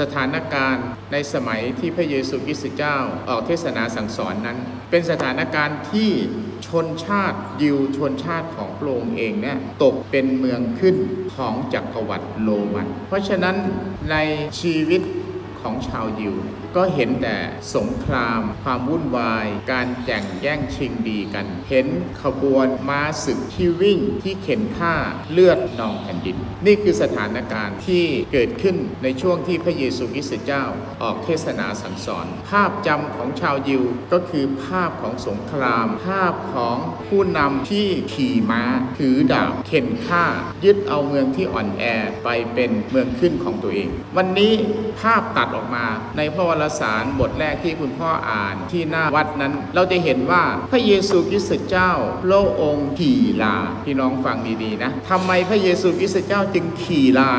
สถานการณ์ในสมัยที่พระเยซูคริสต์เจ้าออกเทศนาสั่งสอนนั้น เป็นสถานการณ์ที่ชนชาติยิวชนชาติของพระองค์เองเนี่ยตกเป็นเมืองขึ้นของจักรวรรดิโรมัน เพราะฉะนั้นในชีวิต ของชาวยิว ก็เห็นแต่สงคราม ความวุ่นวาย การแข่งแย่งชิงดีกัน เห็นขบวนม้าศึกที่วิ่งที่เข็นฆ่าเลือดนองแผ่นดิน นี่คือสถานการณ์ที่เกิดขึ้นในช่วงที่พระเยซูคริสต์เจ้าออกเทศนาสั่งสอน ภาพจำของชาวยิวก็คือภาพของสงคราม ภาพของผู้นำที่ขี่ม้า ถือดาบเข็นฆ่า ยึดเอาเมืองที่อ่อนแอไปเป็นเมืองขึ้นของตัวเอง วันนี้ภาพตัดออกมา ในพระวรสารบทแรกที่คุณพ่ออ่านที่หน้าวัดนั้น เราจะเห็นว่าพระเยซูคริสต์เจ้าโลองค์ขี่ลาพี่น้องฟังดีๆนะทำไมพระเยซูคริสต์เจ้าจึงขี่ลา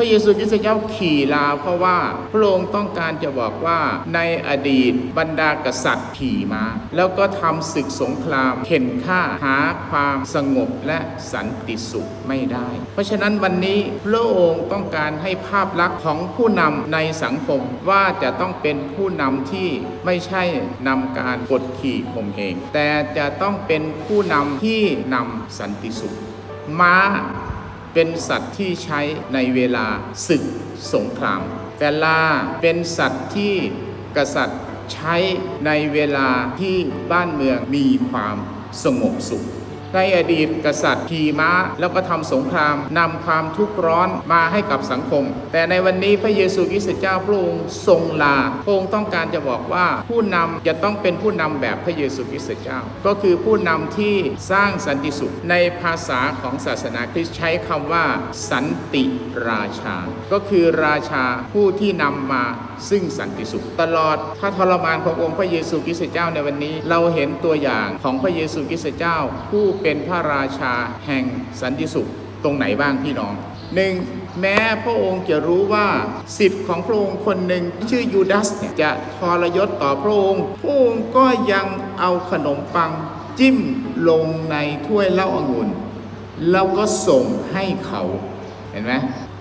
พระเยซูคริสต์เจ้าขี่ลาเพราะว่าพระองค์ต้องการจะบอกว่าในอดีตบรรดากษัตริย์ขี่มา แล้วก็ทำศึกสงครามเข็นฆ่าหาความสงบและสันติสุขไม่ได้ เพราะฉะนั้นวันนี้พระองค์ต้องการให้ภาพลักษณ์ของผู้นำในสังคมว่าจะต้องเป็นผู้นำที่ไม่ใช่นำการกดขี่ข่มเหงแต่จะต้องเป็นผู้นำที่นำสันติสุขม้า เป็นสัตว์ที่ใช้ในเวลาศึกสงคราม แต่ลาเป็นสัตว์ที่กษัตริย์ใช้ในเวลาที่บ้านเมืองมีความสงบสุข ในอดีตกษัตริย์ขี่ม้า แล้วก็ทำสงครามนำความทุกข์ร้อนมาให้กับสังคม แต่ในวันนี้พระเยซูคริสต์เจ้าพระองค์ทรงลาพระองค์ต้องการจะบอกว่าผู้นำจะต้องเป็นผู้นำแบบพระเยซูคริสต์เจ้า ก็คือผู้นำที่สร้างสันติสุขในภาษาของศาสนาคริสต์ใช้คำว่า สันติราชา ก็คือราชาผู้ที่นำมาซึ่งสันติสุข ตลอดพระทรมานขององค์พระเยซูคริสต์เจ้าในวันนี้ เราเห็นตัวอย่างของพระเยซูคริสต์เจ้าผู้เป็นพระราชาแห่งสันติสุขตรงไหนบ้างพี่น้องหนึ่งแม้พระองค์จะรู้ว่าสิทธิ์ของพระองค์คนหนึ่งชื่อยูดาสเนี่ยจะทรยศต่อพระองค์พระองค์ก็ยังเอาขนมปังจิ้มลงในถ้วยเหล้าองุ่นแล้วก็ส่งให้เขาเห็นไหม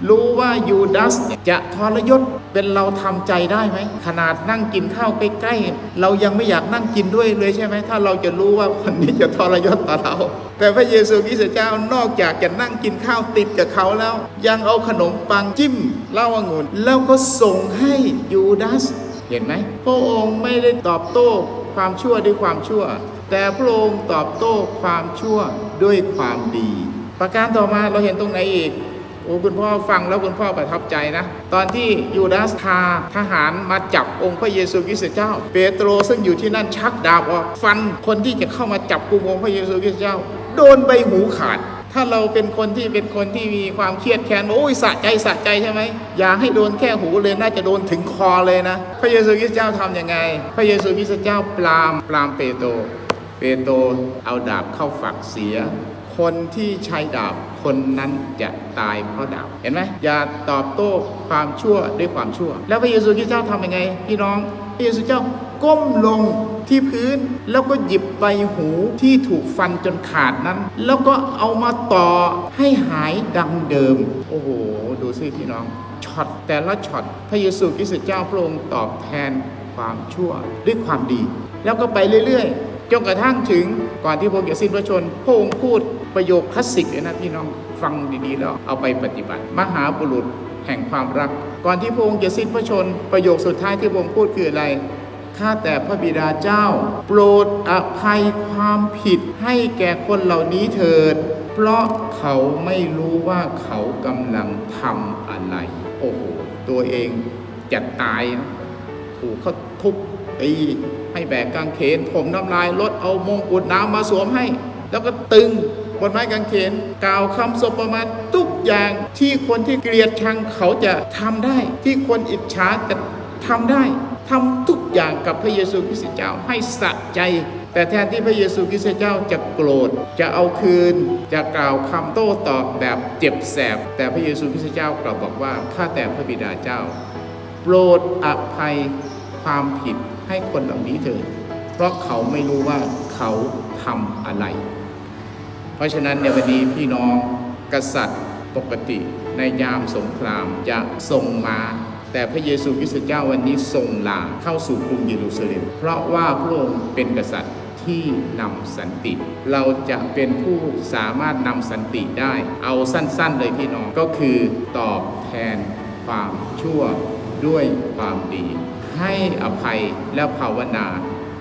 รู้ว่ายูดาสเนี่ยจะทรยศเป็นเราทำใจได้ไหมขนาดนั่งกินข้าวใกล้ๆเรายังไม่อยากนั่งกินด้วยเลยใช่ไหมถ้าเราจะรู้ว่าคนนี้จะทรยศต่อเรา แต่พระเยซูคริสต์เจ้านอกจากจะนั่งกินข้าวติดกับเขาแล้ว ยังเอาขนมปังจิ้มเหล้าองุ่นแล้วก็ส่งให้ยูดาสเห็นไหมพระองค์ไม่ได้ตอบโต้ความชั่วด้วยความชั่ว แต่พระองค์ตอบโต้ความชั่วด้วยความดี ประการต่อมาเราเห็นตรงไหนอีก โอ้คุณพ่อฟังแล้วคุณพ่อประทับใจนะ ตอนที่ยูดาสพาทหารมาจับองค์พระเยซูคริสต์เจ้า เปโตรซึ่งอยู่ที่นั่นชักดาบออกฟันคนที่จะเข้ามาจับกุมองค์พระเยซูคริสต์เจ้า โดนใบหูขาด ถ้าเราเป็นคนที่เป็นคนที่มีความเครียดแค้นโอ้ยสะใจสะใจใช่ไหมอย่าให้โดนแค่หูเลยน่าจะโดนถึงคอเลยนะ พระเยซูคริสต์เจ้าทำยังไง พระเยซูคริสต์เจ้าปรามปรามเปโตรเปโตรเอาดาบเข้าฝักเสีย คนที่ใช้ดาบคนนั้นจะตายเพราะดาบเห็นไหมอย่าตอบโต้ความชั่วด้วยความชั่ว แล้วพระเยซูคริสต์เจ้าทำยังไง พี่น้องพระเยซูเจ้าก้มลงที่พื้นแล้วก็หยิบใบหูที่ถูกฟันจนขาดนั้น แล้วก็เอามาต่อให้หายดังเดิม โอ้โห ดูสิพี่น้องช็อตแต่ละช็อตพระเยซูคริสต์เจ้าพระองค์ตอบแทนความชั่วด้วยความดี แล้วก็ไปเรื่อยๆจนกระทั่งถึงก่อนที่พระองค์จะสิ้นพระชนพระองค์พูด ประโยคคลาสสิกเลยนะพี่น้องฟังดีๆแล้วเอาไปปฏิบัติ มหาบุรุษแห่งความรัก ก่อนที่พระองค์จะสิ้นพระชน ประโยคสุดท้ายที่พระองค์พูดคืออะไรข้าแต่พระบิดาเจ้า โปรดอภัยความผิดให้แก่คนเหล่านี้เถิด เพราะเขาไม่รู้ว่าเขากำลังทำอะไร โอ้โห ตัวเองจะตายนะถูกเขาทุบตีให้แบกกางเขนถมน้ำลายรถเอามงกุฎน้ำมาสวมให้ แล้วก็ตึง บนไม้กางเขนกล่าวคำสบประมาททุกอย่างที่คนที่เกลียดชังเขาจะทำได้ ที่คนอิจฉาจะทำได้ทำทุกอย่างกับพระเยซูคริสต์เจ้าให้สะใจ แต่แทนที่พระเยซูคริสต์เจ้าจะโกรธ จะเอาคืน จะกล่าวคำโต้ตอบแบบเจ็บแสบ แต่พระเยซูคริสต์เจ้ากลับบอกว่าข้าแต่พระบิดาเจ้า โปรดอภัยความผิดให้คนเหล่านี้เถิดเพราะเขาไม่รู้ว่าเขาทำอะไร เพราะฉะนั้นในวันนี้พี่น้องกษัตริย์ปกติในยามสงครามจะส่งมา แต่พระเยซูคริสต์เจ้าวันนี้ทรงลาเข้าสู่กรุงเยรูซาเล็ม เพราะว่าพระองค์เป็นกษัตริย์ที่นำสันติ เราจะเป็นผู้สามารถนำสันติได้ เอาสั้นๆเลยพี่น้องก็คือตอบแทนความชั่วด้วยความดี ให้อภัยและภาวนา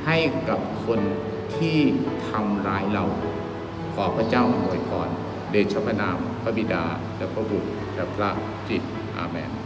ให้กับคนที่ทำร้ายเรา ขอพระเจ้าอวยพรเดชพระนาม พระบิดา และพระบุตรและพระจิตอาเมน